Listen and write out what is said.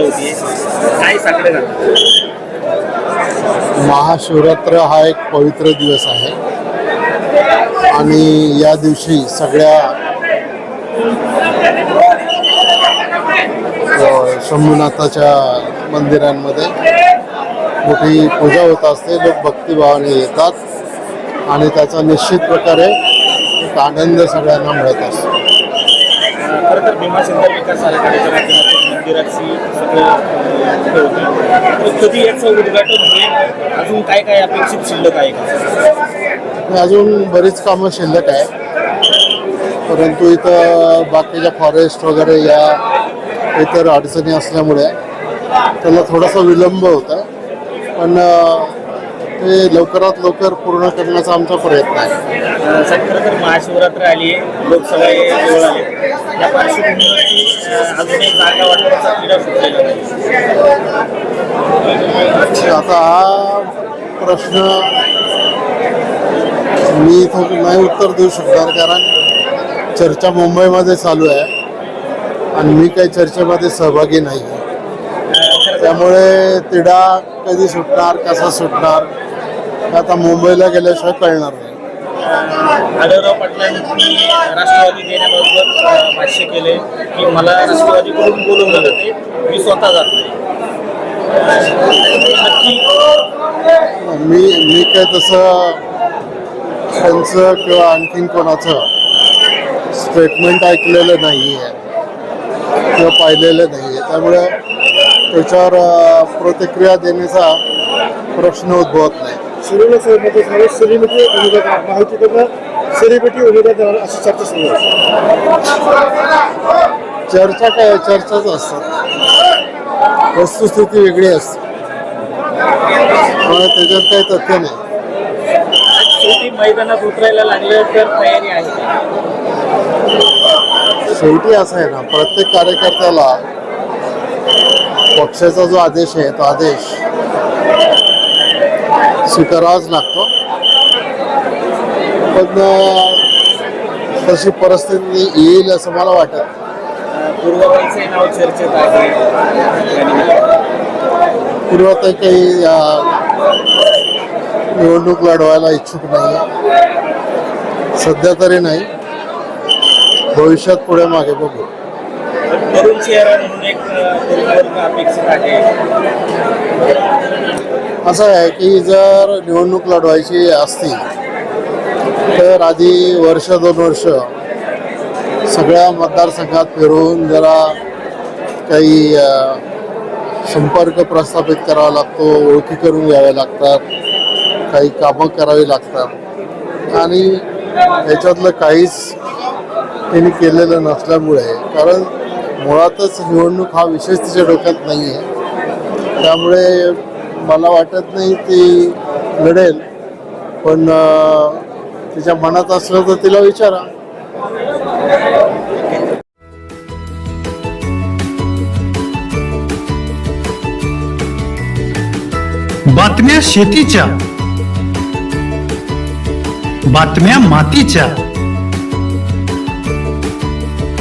पूजा होती. काय महाशिवरात्र हा एक पवित्र दिवस आहे. आणि या दिवशी सगळ्या शंभूनाथाच्या मंदिरांमध्ये मोठी पूजा होत असते. लोक भक्तिभावाने येतात आणि त्याचा निश्चित प्रकारे एक आनंद सगळ्यांना मिळत असतो. कधी याचं उद्घाटन होईल? अजून काय काय अपेक्षित शिल्लक आहे का? अजून बरीच कामं शिल्लक आहे. परंतु इथं बाकीच्या फॉरेस्ट वगैरे या इतर अडचणी असल्यामुळे त्याला थोडासा विलंब होता. पण ते लवकरात लवकर पूर्ण करण्याचा आमचा प्रयत्न आहे. खरं तर महाशिवरात्र आली आहे लोकसभा जवळ आले. या पार्श्वभूमीवरती अं, अजून एक जागा वाटपाचा क्रीडा सुटलेला नाही. आता हा प्रश्न मी इथं नाही उत्तर देऊ शकणार कारण चर्चा मुंबईमध्ये चालू आहे आणि मी काही चर्चेमध्ये सहभागी नाही आहे. त्यामुळे तिढा कधी सुटणार कसा सुटणार आता मुंबईला गेल्याशिवाय कळणार नाही. आढळराव पाटलांनी राष्ट्रवादी देण्याबरोबर भाष्य केले की मला राष्ट्रवादीकडून बोलवलं जाते. मी स्वतः जात नाही. मी मी काय तसं त्यांचं किंवा आणखीन कोणाचं स्टेटमेंट ऐकलेलं नाही आहे किंवा पाहिलेलं नाही आहे त्यामुळे त्याच्यावर प्रतिक्रिया देण्याचा प्रश्न उद्भवत नाही. झालं सेलिब्रिटी उमेदवार माहितीकडनं सेलिब्रिटी उमेदवार देणार अशी चर्चा सुरू आहे. चर्चा काय? चर्चाच असतात. वस्तुस्थिती वेगळी असते. त्याच्यात काही तथ्य नाही. शेवटी मैदानात उतरायला लागलं तर तयारी आहे. का? शेवटी असं आहे ना प्रत्येक कार्यकर्त्याला पक्षाचा जो आदेश आहे तो आदेश स्वीकारावाच लागतो. पण तशी परिस्थिती येईल असं मला वाटत. नाही. नाव चर्चेत आहे काही निवडणूक लढवायला इच्छुक नाही. सध्या तरी नाही. भविष्यात पुढे मागे बघू. तरुण चेहरा म्हणून एक तरुण अपेक्षित आहे. असं आहे की जर निवडणूक लढवायची असती तर आधी वर्ष दोन वर्ष सगळ्या मतदारसंघात फिरून जरा काही संपर्क प्रस्थापित करावा लागतो ओळखी करून घ्याव्या लागतात काही कामं करावी लागतात. आणि याच्यातलं काहीच त्यांनी केलेलं नसल्यामुळे कारण मुळातच निवडणूक हा विशेष तिच्या डोक्यात नाही आहे त्यामुळे मला वाटत नाही ती लढेल. पण तिच्या मनात असलं तर तिला विचारा. बातम्या शेतीच्या. बातम्या मातीच्या.